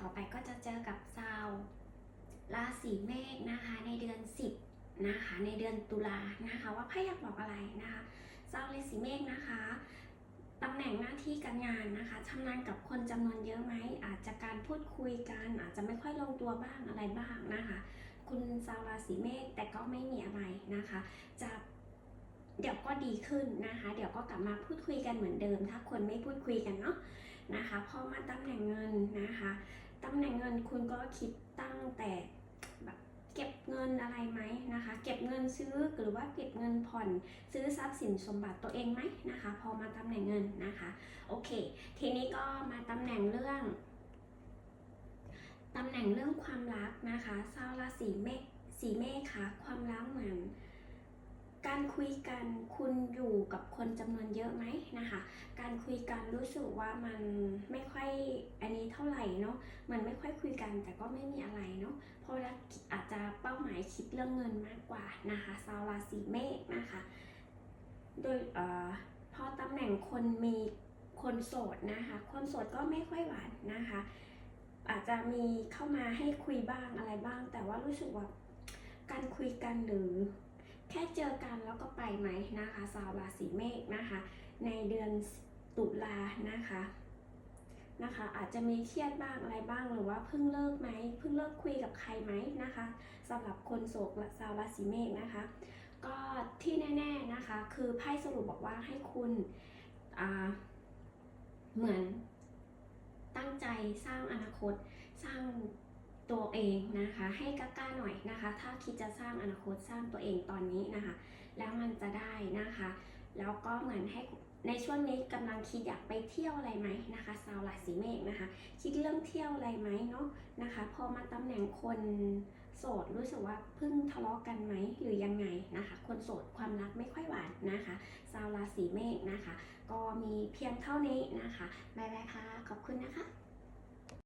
ต่อไปก็จะเจอกับชาวราศีเมษนะคะในเดือน 10นะคะในเดือนตุลานะคะว่าไพ่อยากบอกอะไรนะคะชาวราศีเมษนะคะตำแหน่งหน้าที่การงานนะคะทำงานกับคนจำนวนเยอะไหมอาจจะการพูดคุยกันอาจจะไม่ค่อยลงตัวบ้างอะไรบ้างนะคะ คุณชาวราศีเมษแต่ก็ไม่มีอะไรนะคะ จะเดี๋ยวก็ดีขึ้นนะคะ เดี๋ยวก็กลับมาพูดคุยกันเหมือนเดิม ถ้าคนไม่พูดคุยกันเนาะนะคะพอมาตำแหน่งเงินนะคะ ตำแหน่งเงินคุณก็คิดตั้งแต่แบบเก็บเงินอะไรไหมนะคะ เก็บเงินซื้อหรือว่าเก็บเงินผ่อนซื้อทรัพย์สินสมบัติตัวเองไหมนะคะ พอมาตำแหน่งเงินนะคะโอเค ทีนี้ก็มาตำแหน่งเรื่องตำแหน่งเรื่องความรักนะคะชาวราศีเมษสีเมษค่ะความรักเหมือน การคุยกันคุณอยู่กับคนจำนวนเยอะไหมนะคะ การคุยกันรู้สึกว่ามันไม่ค่อยอันนี้เท่าไหร่เนาะมันไม่ค่อยคุยกันแต่ก็ไม่มีอะไรเนาะเพราะว่าอาจจะเป้าหมายคิดเรื่องเงินมากกว่านะคะชาวราศีเมษนะคะ โดยเอ่อพอตำแหน่งคนมีคนโสดนะคะ คนโสดก็ไม่ค่อยหวานนะคะ อาจจะมีเข้ามาให้คุยบ้างอะไรบ้าง แต่ว่ารู้สึกว่าการคุยกันหรือ ค่เจอกันแล้วก็ไปไหมนะคะชาวราศีเมษนะคะ ในเดือนตุลานะคะนะคะ อาจจะมีเครียดบ้างอะไรบ้างหรือว่าเพิ่งเลิกไหมเพิ่งเลิกคุยกับใครไหมนะคะสำหรับคนโสดและชาวราศีเมษนะคะ ก็ที่แน่ ๆนะคะ คือไพ่สรุปบอกว่าให้คุณเหมือนตั้งใจสร้างอนาคตสร้าง ตัวเองนะคะ ให้กล้าๆหน่อยนะคะ ถ้าคิดจะสร้างอนาคตสร้างตัวเองตอนนี้นะคะ แล้วมันจะได้นะคะ แล้วก็เหมือนให้ในช่วงนี้กำลังคิดอยากไปเที่ยวอะไรไหมนะคะชาวราศีเมษนะคะ คิดเรื่องเที่ยวอะไรไหมเนาะนะคะ พอมาตำแหน่งคนโสดรู้สึกว่าเพิ่งทะเลาะกันไหมหรือยังไงนะคะ คนโสดความรักไม่ค่อยหวานนะคะชาวราศีเมษนะคะ ก็มีเพียงเท่านี้นะคะบายบายค่ะขอบคุณนะคะ